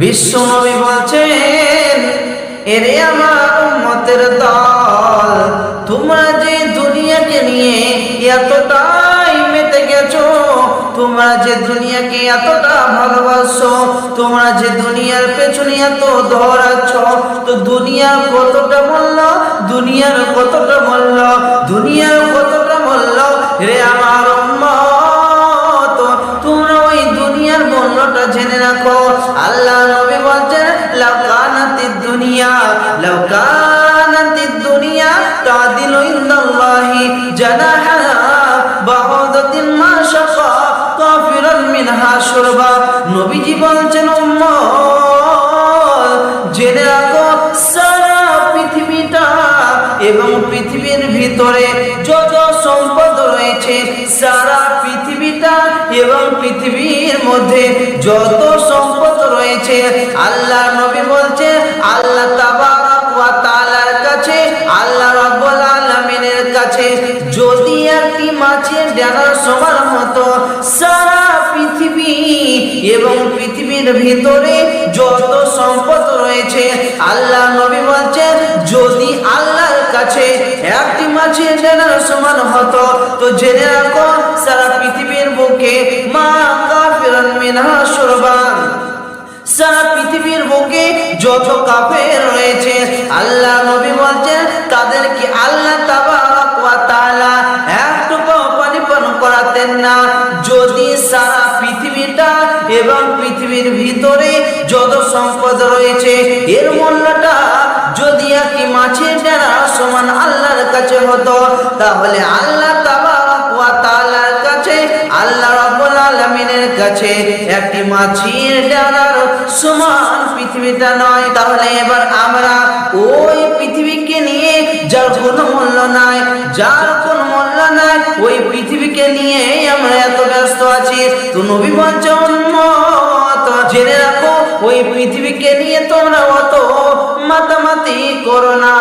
বিশ্ব নবী বলছেন, এরে আমার উম্মতের দল, তোমরা যে দুনিয়াকে নিয়ে এতটাই মেতে গেছো, তোমরা যে দুনিয়াকে এতটা ভালোবাসো, তোমরা যে দুনিয়ার পেছনে এত ধরাচ্ছ তো দুনিয়ার কতটা মূল্য, দুনিয়ার কতটা মূল্য, দুনিয়ার কতটা মূল্য? রে আমার তোমরা ওই দুনিয়ার মূল্যটা জেনে রাখো। আল্লাহ দুনিয়া লাকানাতিদ দুনিয়া তাদিলু ইনদাল্লাহি জানাহা বাউদাতিন মা শাফা, কাফিরান মিনহা শুরবা। নবীজি বলছেন জেনে রাখো, সারা পৃথিবীটা এবং পৃথিবীর ভিতরে যত সম্পদ রয়েছে, সারা পৃথিবীটা এবং পৃথিবীর মধ্যে যত সম্পদ রয়েছে, আল্লাহ নবী বলছে আল্লাহ রাব্বুল আলামিনের কাছে যদি একটি মাছের ডানার সমান হতো, সারা পৃথিবী এবং পৃথিবীর ভিতরে যত সম্পদ রয়েছে, আল্লাহ নবী বলছেন, যদি আল্লাহর কাছে একটি মাছের ডানার সমান হতো, তো জেনে রাখো, সারা পৃথিবীর বুকে মা কাফিরান মিনহা শুরবান। সারা পৃথিবীর বুকে যত কাফের রয়েছে এবং পৃথিবীর ভিতরে যত সম্পদ রয়েছে, এর মূল্যটা যদি একটি মাছের ডানা সমান আল্লাহর কাছে হতো, তাহলে আল্লাহ তাআলার কাছে, আল্লাহ রাব্বুল আলামিনের কাছে একটি মাছের ডানার সমান পৃথিবীটা নয়। তাহলে এবার আমরা ওই পৃথিবীকে নিয়ে যার কোনো মূল্য নাই, যার কোনো মূল্য নাই, ওই পৃথিবীকে নিয়ে আমরা এত ব্যস্ত আছি। তো নবী বলছে জেনে রাখো ওই পৃথিবীকে নিয়ে তোমরা অত মাতামাতি করো না।